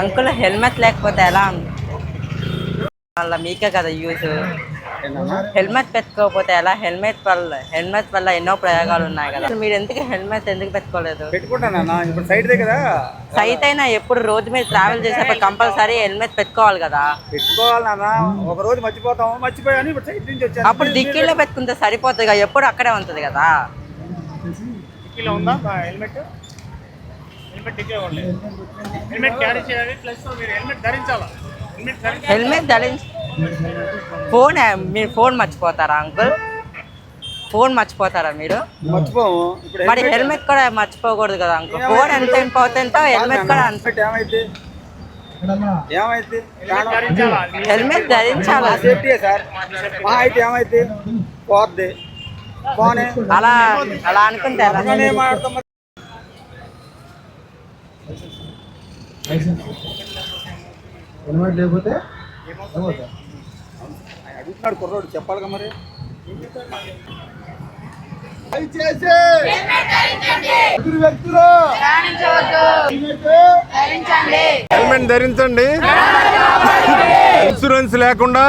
Uncle helmet లేకపోతే ఎలా? మళ్ళీ మీకే కదా యూజ్. హెల్మెట్ పెట్టుకోకపోతే ఎలా? హెల్మెట్ వల్ల హెల్మెట్ వల్ల ఎన్నో ప్రయోగాలు ఉన్నాయి కదా. మీరు ఎందుకు హెల్మెట్ ఎందుకు పెట్టుకోలేదు? ఇప్పుడు కదా. సైట్ అయినా ఎప్పుడు రోడ్డు మీద ట్రావెల్ చేసేటప్పుడు కంపల్సరీ హెల్మెట్ పెట్టుకోవాలి కదా. ఒక రోజు మర్చిపోతాం మర్చిపోయాను ఇప్పుడు సైడ్ నుంచి వచ్చాను. అప్పుడు డిక్కీలో పెట్టుకుంటే సరిపోతుంది కదా ఎప్పుడు అక్కడే ఉంటుంది కదా. డిక్కీలో ఉందా? హెల్మెట్? హెల్మెట్ ఉండలేదు హెల్మెట్ క్యారీ చేయాలి ప్లస్ మీరు హెల్మెట్ ధరించాలా? హెల్మెట్ ధరించి హెల్మెట్ ధరించి ఫోన్ మీరు ఫోన్ మర్చిపోతారా అంకుల్? ఫోన్ మర్చిపోతారా మీరు? మర్చిపోము. మరి హెల్మెట్ కూడా మర్చిపోకూడదు కదా అంకుల్? ఫోన్ ఎంత ఇంపార్టెంట్ హెల్మెట్ కూడా అంత ఏమైతే ఏమైతే హెల్మెట్ ధరించాలా? హెల్మెట్ ధరించాలి? సేఫ్టీయే సార్? మా అయితే ఏమైతే పోద్ది. అలా అలా అనుకుంటే మరి. హెల్మెట్ లేకపోతే అడుగుతున్నాడు కుర్రోడు చెప్పాలిగా మరి? దయచేసి ఎదురు వ్యక్తులు హెల్మెట్ ధరించండి. ఇన్సూరెన్స్ లేకుండా